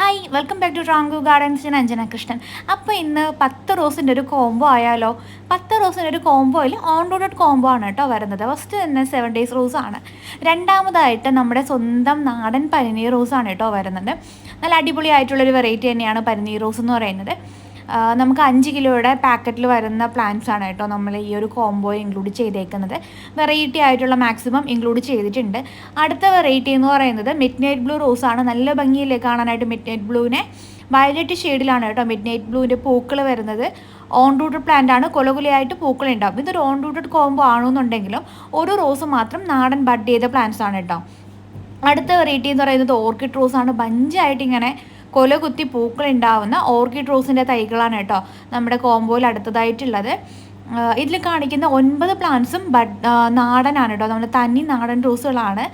Hi welcome back to റാങ്കു gardens ഞാൻ അഞ്ജന കൃഷ്ണൻ. അപ്പോൾ ഇന്ന് പത്ത് റോസിന്റെ ഒരു കോംബോ ആയാലോ? പത്ത് റോസിന്റെ ഒരു കോംബോയിൽ ഓൺ റോഡഡ് കോംബോ ആണ് കേട്ടോ വരുന്നത്. ഫസ്റ്റ് തന്നെ സെവൻ ഡേയ്സ് റോസ് ആണ്. രണ്ടാമതായിട്ട് നമ്മുടെ സ്വന്തം നാടൻ പനിനീർ റോസ് ആണ് കേട്ടോ വരുന്നത്. നല്ല അടിപൊളിയായിട്ടുള്ളൊരു വെറൈറ്റി തന്നെയാണ് പനിനീർ റോസ് എന്ന് പറയുന്നത്. നമുക്ക് അഞ്ച് കിലോയുടെ പാക്കറ്റിൽ വരുന്ന പ്ലാന്റ്സ് ആണ് കേട്ടോ നമ്മൾ ഈ ഒരു കോംബോ ഇൻക്ലൂഡ് ചെയ്തേക്കുന്നത്. വെറൈറ്റി ആയിട്ടുള്ള മാക്സിമം ഇൻക്ലൂഡ് ചെയ്തിട്ടുണ്ട്. അടുത്ത വെറൈറ്റി എന്ന് പറയുന്നത് മിഡ് നൈറ്റ് ബ്ലൂ റോസ് ആണ്. നല്ല ഭംഗിയില്ലേ കാണാനായിട്ട് മിഡ് നൈറ്റ് ബ്ലൂവിനെ വയലറ്റ് ഷെയ്ഡിലാണ് കേട്ടോ മിഡ് നൈറ്റ് ബ്ലൂവിന്റെ പൂക്കൾ വരുന്നത്. ഓൺ റൂട്ടഡ് പ്ലാന്റ് ആണ്. കൊലകുലയായിട്ട് പൂക്കൾ ഉണ്ടാവും ഇതൊരു ഓൺ റൂട്ടഡ് കോംബോ ആണെന്നുണ്ടെങ്കിലും ഒരു റോസ് മാത്രം നാടൻ ബഡ് ചെയ്ത പ്ലാന്റ്സ് ആണ് കേട്ടോ. അടുത്ത വെറൈറ്റി എന്ന് പറയുന്നത് ഓർക്കിഡ് റോസ് ആണ്. ബഞ്ചായിട്ട് ഇങ്ങനെ കൊല പൂക്കളുണ്ടാവുന്ന ഓർക്കിഡ് റോസിന്റെ തൈകളാണ് കേട്ടോ നമ്മുടെ കോംബോയിൽ അടുത്തതായിട്ടുള്ളത്. ഇതിൽ കാണിക്കുന്ന ഒൻപത് പ്ലാന്റ്സും ബഡ് നാടനാണ് കേട്ടോ. നമ്മുടെ തനി നാടൻ റോസുകളാണ്.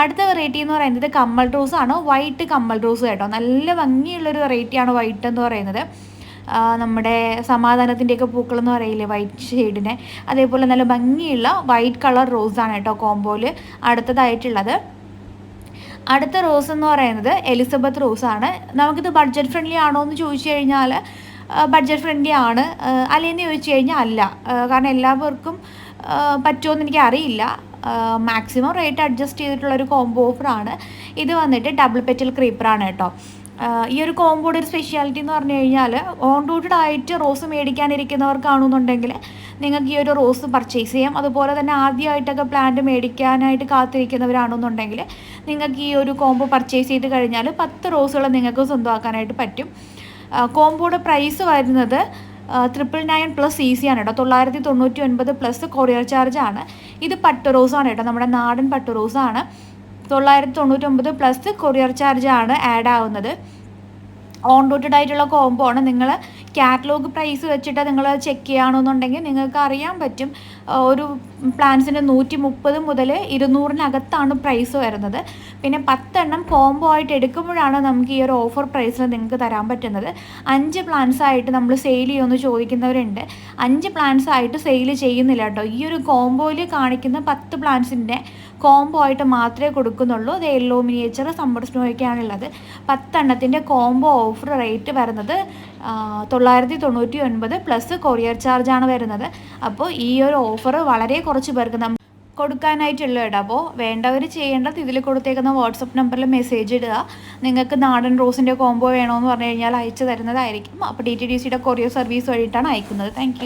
അടുത്ത വെറൈറ്റി എന്ന് പറയുന്നത് കമ്മൽ റോസ് ആണ്. വൈറ്റ് കമ്മൽ റോസ് കേട്ടോ. നല്ല ഭംഗിയുള്ളൊരു വെറൈറ്റിയാണ് വൈറ്റ് എന്ന് പറയുന്നത്. നമ്മുടെ സമാധാനത്തിന്റെയൊക്കെ പൂക്കൾ എന്ന് പറയില്ലേ വൈറ്റ് ഷെയ്ഡിനെ. അതേപോലെ നല്ല ഭംഗിയുള്ള വൈറ്റ് കളർ റോസാണ് കേട്ടോ കോംബോയിൽ അടുത്തതായിട്ടുള്ളത്. അടുത്ത റോസ് എന്ന് പറയുന്നത് എലിസബത്ത് റോസ് ആണ്. നമുക്കിത് ബഡ്ജറ്റ് ഫ്രണ്ട്ലി ആണോ എന്ന് ചോദിച്ചു കഴിഞ്ഞാൽ ബഡ്ജറ്റ് ഫ്രണ്ട്ലി ആണ്. അല്ലേന്ന് ചോദിച്ചു കഴിഞ്ഞാൽ അല്ല. കാരണം എല്ലാവർക്കും പറ്റുമോ പറ്റുമോയെന്ന് എനിക്ക് അറിയില്ല മാക്സിമം റേറ്റ് അഡ്ജസ്റ്റ് ചെയ്തിട്ടുള്ള ഒരു കോംബോ ഓഫറാണ് ഇത് വന്നിട്ട് ഡബിൾ പെറ്റൽ ക്രീപ്പറാണ് കേട്ടോ. ഈ ഒരു കോമ്പോയുടെ ഒരു സ്പെഷ്യാലിറ്റി എന്ന് പറഞ്ഞു കഴിഞ്ഞാൽ ഓൺ റൂട്ടഡ് ആയിട്ട് റോസ് മേടിക്കാനിരിക്കുന്നവർക്കാണെന്നുണ്ടെങ്കിൽ നിങ്ങൾക്ക് ഈ ഒരു റോസ് പർച്ചേസ് ചെയ്യാം. അതുപോലെ തന്നെ ആദ്യമായിട്ടൊക്കെ പ്ലാന്റ് മേടിക്കാനായിട്ട് കാത്തിരിക്കുന്നവരാണെന്നുണ്ടെങ്കിൽ നിങ്ങൾക്ക് ഈ ഒരു കോംബോ പർച്ചേസ് ചെയ്ത് കഴിഞ്ഞാൽ പത്ത് റോസുകൾ നിങ്ങൾക്ക് സ്വന്തമാക്കാനായിട്ട് പറ്റും. കോംബോയുടെ പ്രൈസ് വരുന്നത് ട്രിപ്പിൾ നയൻ പ്ലസ് ഈസി ആണ് കേട്ടോ. തൊള്ളായിരത്തി തൊണ്ണൂറ്റി ഒൻപത് പ്ലസ് കൊറിയർ ചാർജ് ആണ്. ഇത് പട്ട് റോസാണ് കേട്ടോ. നമ്മുടെ നാടൻ പട്ട് റോസാണ്. തൊള്ളായിരത്തി തൊണ്ണൂറ്റൊമ്പത് പ്ലസ് കൊറിയർ ചാർജ് ആണ് ആഡ് ആവുന്നത്. ഓൺ റൂട്ടഡ് ആയിട്ടുള്ള കോംബോ ആണ്. നിങ്ങൾ കാറ്റലോഗ് പ്രൈസ് വെച്ചിട്ട് നിങ്ങൾ ചെക്ക് ചെയ്യുകയാണെന്നുണ്ടെങ്കിൽ നിങ്ങൾക്ക് അറിയാൻ പറ്റും. ഒരു പ്ലാൻസിന് നൂറ്റി മുപ്പത് മുതൽ ഇരുന്നൂറിനകത്താണ് പ്രൈസ് വരുന്നത്. പിന്നെ പത്തെണ്ണം കോംബോ ആയിട്ട് എടുക്കുമ്പോഴാണ് നമുക്ക് ഈ ഒരു ഓഫർ പ്രൈസിൽ നിങ്ങൾക്ക് തരാൻ പറ്റുന്നത്. അഞ്ച് പ്ലാൻസ് ആയിട്ട് നമ്മൾ സെയിൽ ചെയ്യുമെന്ന് ചോദിക്കുന്നവരുണ്ട്. അഞ്ച് പ്ലാൻസ് ആയിട്ട് സെയിൽ ചെയ്യുന്നില്ല കേട്ടോ. ഈ ഒരു കോംബോയിൽ കാണിക്കുന്ന പത്ത് പ്ലാൻസിന്റെ കോംബോ ആയിട്ട് മാത്രമേ കൊടുക്കുന്നുള്ളൂ. അത് യെല്ലോ മിനിയേച്ചർ സമ്മർ സ്നോയൊക്കെയാണുള്ളത് പത്തെണ്ണത്തിന്റെ കോംബോ ഓഫർ റേറ്റ് വരുന്നത് തൊള്ളായിരത്തി തൊണ്ണൂറ്റി ഒൻപത് പ്ലസ് കൊറിയർ ചാർജാണ് വരുന്നത്. അപ്പോൾ ഈ ഒരു ഓഫർ വളരെ കുറച്ച് പേർക്ക് നമ്മൾ കൊടുക്കാനായിട്ടുള്ള കേട്ടോ അപ്പോൾ വേണ്ടവർ ചെയ്യേണ്ടത് ഇതിൽ കൊടുത്തേക്കുന്ന വാട്സപ്പ് നമ്പറിൽ മെസ്സേജ് ഇടുക. നിങ്ങൾക്ക് നാടൻ റോസിന്റെ കോംബോ വേണമെന്ന് പറഞ്ഞു കഴിഞ്ഞാൽ അയച്ചു തരുന്നതായിരിക്കും. അപ്പോൾ ഡി ടി ഡി സിയുടെ കൊറിയർ സർവീസ് വഴിയിട്ടാണ് അയക്കുന്നത്. താങ്ക്